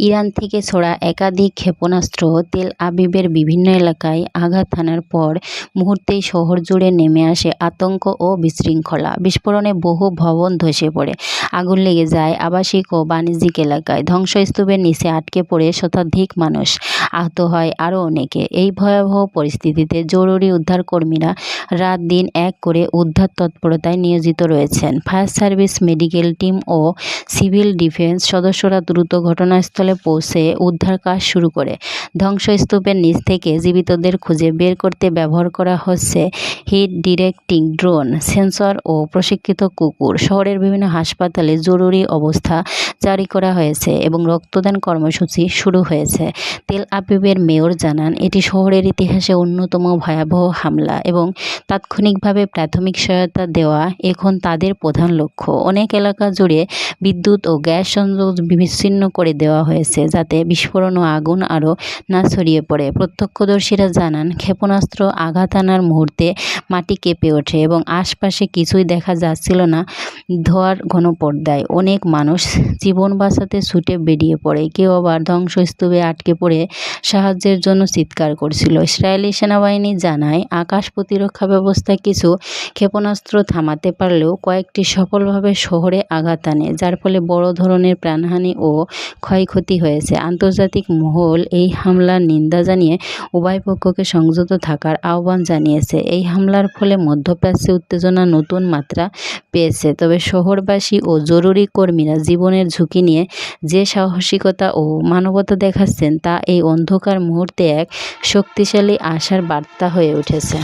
Iran থেকে ছোড়া একাধিক ক্ষেপণাস্ত্র তেল আবিবের বিভিন্ন এলাকায় আঘাত হানার পর মুহূর্তেই শহর জুড়ে নেমে আসে আতঙ্ক ও বিশৃঙ্খলা। বিস্ফোরণে বহু ভবন ধসে পড়ে। আগুন লেগে যায় আবাসিক ও বাণিজ্যিক এলাকায়। ধ্বংসস্তূপের নিচে আটকে পড়ে শতাধিক মানুষ। আহত হয় আরও অনেকে। এই ভয়াবহ পরিস্থিতিতে জরুরি উদ্ধারকর্মীরা রাত দিন এক করে উদ্ধার তৎপরতায় নিয়োজিত রয়েছেন। ফায়ার সার্ভিস, মেডিকেল টিম ও সিভিল ডিফেন্স সদস্যরা দ্রুত ঘটনাস্থলে পৌঁছে উদ্ধার কাজ শুরু করে। ধ্বংসস্তূপের নিচ থেকে জীবিতদের খুঁজে বের করতে ব্যবহার করা হচ্ছে হিট ডিরেক্টিং ড্রোন, সেন্সর ও প্রশিক্ষিত কুকুর। শহরের বিভিন্ন হাসপাতালে জরুরি অবস্থা জারি করা হয়েছে এবং রক্তদান কর্মসূচি শুরু হয়েছে। তেল আবিবের মেয়র জানান, এটি শহরের ইতিহাসে অন্যতম ভয়াবহ হামলা এবং তাৎক্ষণিকভাবে প্রাথমিক সহায়তা দেওয়া এখন তাদের প্রধান লক্ষ্য। অনেক এলাকা জুড়ে বিদ্যুৎ ও গ্যাস সংযোগ বিচ্ছিন্ন করে দেওয়া হয়েছে, যাতে বিস্ফোরণ ও আগুন আরও না ছড়িয়ে পড়ে। প্রত্যক্ষদর্শীরা জানান, ক্ষেপণাস্ত্র আঘাত আনার মুহূর্তে মাটি কেঁপে ওঠে এবং আশপাশে কিছুই দেখা যাচ্ছিল না। ধোয়ার ঘনপর্দায় অনেক মানুষ জীবন বাঁচাতে ছুটে বেরিয়ে পড়ে। কেউ আবার ধ্বংসস্তূপে আটকে পড়ে সাহায্যের জন্য চিৎকার করছিল। ইসরায়েলি সেনাবাহিনী জানায়, আকাশ প্রতিরক্ষা ব্যবস্থা কিছু ক্ষেপণাস্ত্র থামাতে পারলেও কয়েকটি সফলভাবে শহরে আঘাত আনে, যার ফলে বড় ধরনের প্রাণহানি ও ক্ষয়ক্ষতি হয়েছে। আন্তর্জাতিক মহল এই হামলার নিন্দা জানিয়ে উভয় পক্ষকে সংযত থাকার আহ্বান জানিয়েছে। এই হামলার ফলে মধ্যপ্রাচ্যে উত্তেজনা নতুন মাত্রা পেয়েছে। তবে শহরবাসী ও জরুরি কর্মীরা জীবনের ঝুঁকি নিয়ে যে সাহসিকতা ও মানবতা দেখাচ্ছেন, তা এই অন্ধকার মুহূর্তে এক শক্তিশালী আশার বার্তা হয়ে উঠেছে।